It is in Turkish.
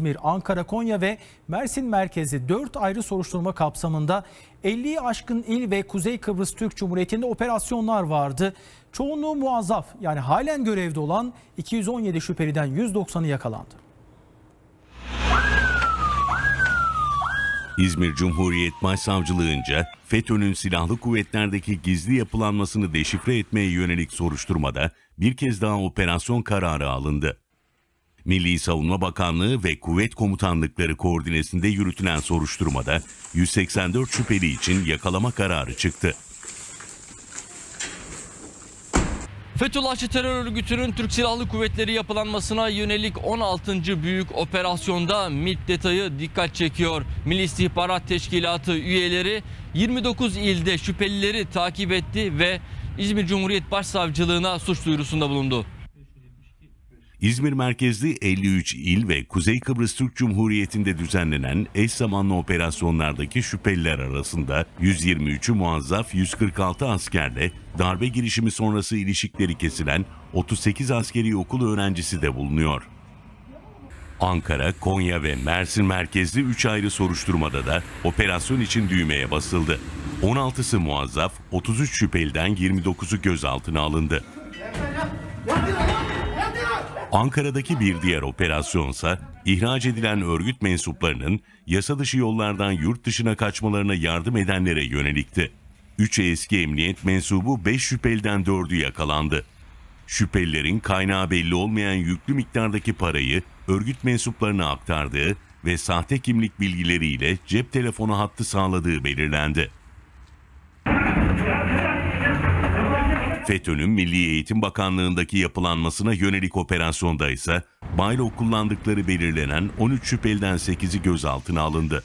İzmir, Ankara, Konya ve Mersin merkezi 4 ayrı soruşturma kapsamında 50'yi aşkın il ve Kuzey Kıbrıs Türk Cumhuriyeti'nde operasyonlar vardı. Çoğunluğu muazzaf yani halen görevde olan 217 şüpheliden 190'ı yakalandı. İzmir Cumhuriyet Başsavcılığınca FETÖ'nün silahlı kuvvetlerdeki gizli yapılanmasını deşifre etmeye yönelik soruşturmada bir kez daha operasyon kararı alındı. Milli Savunma Bakanlığı ve Kuvvet Komutanlıkları koordinesinde yürütülen soruşturmada 184 şüpheli için yakalama kararı çıktı. Fethullahçı terör örgütünün Türk Silahlı Kuvvetleri yapılanmasına yönelik 16. büyük operasyonda MİT detayı dikkat çekiyor. Milli İstihbarat Teşkilatı üyeleri 29 ilde şüphelileri takip etti ve İzmir Cumhuriyet Başsavcılığına suç duyurusunda bulundu. İzmir merkezli 53 il ve Kuzey Kıbrıs Türk Cumhuriyeti'nde düzenlenen eş zamanlı operasyonlardaki şüpheliler arasında 123'ü muazzaf 146 askerle darbe girişimi sonrası ilişikleri kesilen 38 askeri okul öğrencisi de bulunuyor. Ankara, Konya ve Mersin merkezli 3 ayrı soruşturmada da operasyon için düğmeye basıldı. 16'sı muazzaf, 33 şüpheliden 29'u gözaltına alındı. Ankara'daki bir diğer operasyonsa ihraç edilen örgüt mensuplarının yasa dışı yollardan yurt dışına kaçmalarına yardım edenlere yönelikti. 3 eski emniyet mensubu 5 şüpheliden 4'ü yakalandı. Şüphelilerin kaynağı belli olmayan yüklü miktardaki parayı örgüt mensuplarına aktardığı ve sahte kimlik bilgileriyle cep telefonu hattı sağladığı belirlendi. FETÖ'nün Milli Eğitim Bakanlığı'ndaki yapılanmasına yönelik operasyonda ise Baylok kullandıkları belirlenen 13 şüpheliden 8'i gözaltına alındı.